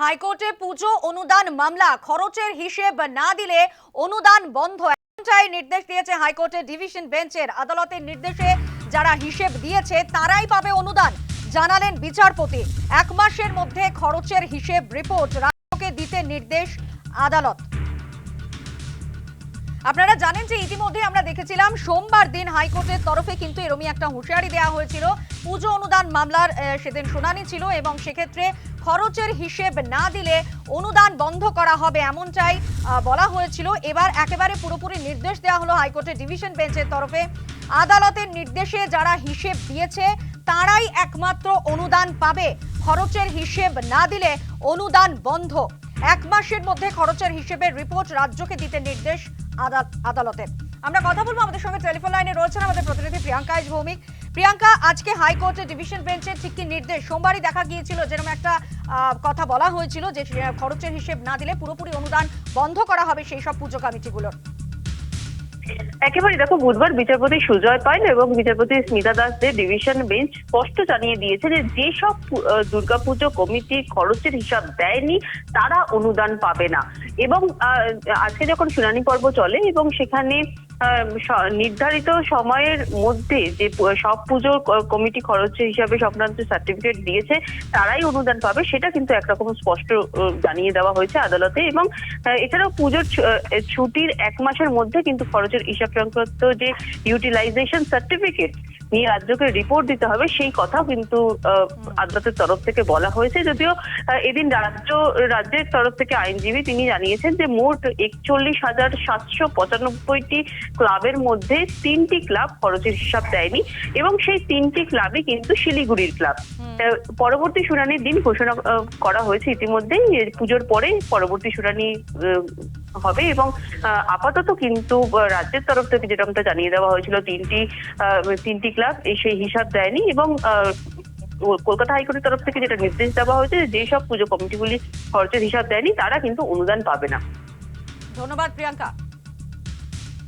হাইকোর্টে পুজো, অনুদান, মামলা, খরচের হিসেব না দিলে অনুদান বন্ধ। এমনটাই নির্দেশ দিয়েছে হাইকোর্টের ডিভিশন বেঞ্চের আদালতের নির্দেশে। যারা হিসেব দিয়েছে, তারাই পাবে অনুদান, জানালেন বিচারপতি। এক মাসের মধ্যে খরচের হিসেব রিপোর্ট রাজ্যকে দিতে নির্দেশ আদালত। আপনারা জানেন যে ইতিমধ্যে আমরা দেখেছিলাম সোমবার দিন হাইকোর্টের তরফে কিন্তু এরমই একটা হুঁশিয়ারি দেওয়া হয়েছিল। পুজো অনুদান মামলার সেদিন শুনানি ছিল এবং সেক্ষেত্রে খরচের হিসেব না দিলে অনুদান বন্ধ করা হবে এমনটাই বলা হয়েছিল। এবার একেবারে পুরোপুরি নির্দেশ দেওয়া হলো হাইকোর্টের ডিভিশন বেঞ্চের তরফে। আদালতের নির্দেশে যারা হিসেব দিয়েছে, তারাই একমাত্র অনুদান পাবে। খরচের হিসেব না দিলে অনুদান বন্ধ। এক মাসের মধ্যে খরচের হিসেবে রিপোর্ট রাজ্যকে দিতে নির্দেশ। আদাল- আদালতের আমরা কথা বলব আমাদের সঙ্গে টেলিফোন লাইনে রয়েছেন আমাদের প্রতিনিধি প্রিয়াঙ্কা এস ভৌমিক। প্রিয়াঙ্কা, আজকে হাইকোর্টের ডিভিশন বেঞ্চের ঠিক কি নির্দেশ? সোমবারই দেখা গিয়েছিল যেরকম একটা কথা বলা হয়েছিল যে, খরচের হিসেব না দিলে পুরোপুরি অনুদান বন্ধ করা হবে সেই সব পুজো কমিটিগুলোর। একেবারে দেখো, বুধবার বিচারপতি সুজয় পাইল এবং বিচারপতি স্মিতা দাসদের ডিভিশন বেঞ্চ স্পষ্ট জানিয়ে দিয়েছে যে যেসব দুর্গাপুজো কমিটি খরচের হিসাব দেয়নি, তারা অনুদান পাবে না। এবং আজকে যখন শুনানি পর্ব চলে এবং সেখানে নির্ধারিত সময়ের মধ্যে যে সব পুজোর কমিটি খরচ হিসাবে সংক্রান্ত সার্টিফিকেট দিয়েছে, তারাই অনুদান পাবে, সেটা কিন্তু একরকম স্পষ্ট জানিয়ে দেওয়া হয়েছে আদালতে। এবং এছাড়াও পুজোর ছুটির এক মাসের মধ্যে কিন্তু খরচের হিসাব সংক্রান্ত যে ইউটিলাইজেশন সার্টিফিকেট নিয়ে রাজ্যকে রিপোর্ট দিতে হবে সেই কথাও কিন্তু আদালতের তরফ থেকে বলা হয়েছে। যদিও এদিন রাজ্য রাজ্যের তরফ থেকে আইনজীবী তিনি জানিয়েছেন যে মোট একচল্লিশ হাজার সাতশো পঁচানব্বইটি ক্লাবের মধ্যে তিনটি ক্লাব খরচের হিসাব দেয়নি এবং সেই তিনটি ক্লাবই কিন্তু শিলিগুড়ির ক্লাব। পরবর্তী শুনানির দিন ঘোষণা করা হয়েছে ইতিমধ্যেই। পুজোর পরে পরবর্তী শুনানি হবে এবং আপাতত কিন্তু রাজ্যের তরফ থেকে যেরকমটা জানিয়ে দেওয়া হয়েছিল, তিনটি তিনটি ক্লাস সেই হিসাব দেয়নি এবং কলকাতা হাইকোর্টের তরফ থেকে যেটা নির্দেশ দেওয়া হয়েছে, যে সব পুজো কমিটিগুলি খরচের হিসাব দেয়নি, তারা কিন্তু অনুদান পাবে না। ধন্যবাদ, প্রিয়াঙ্কা।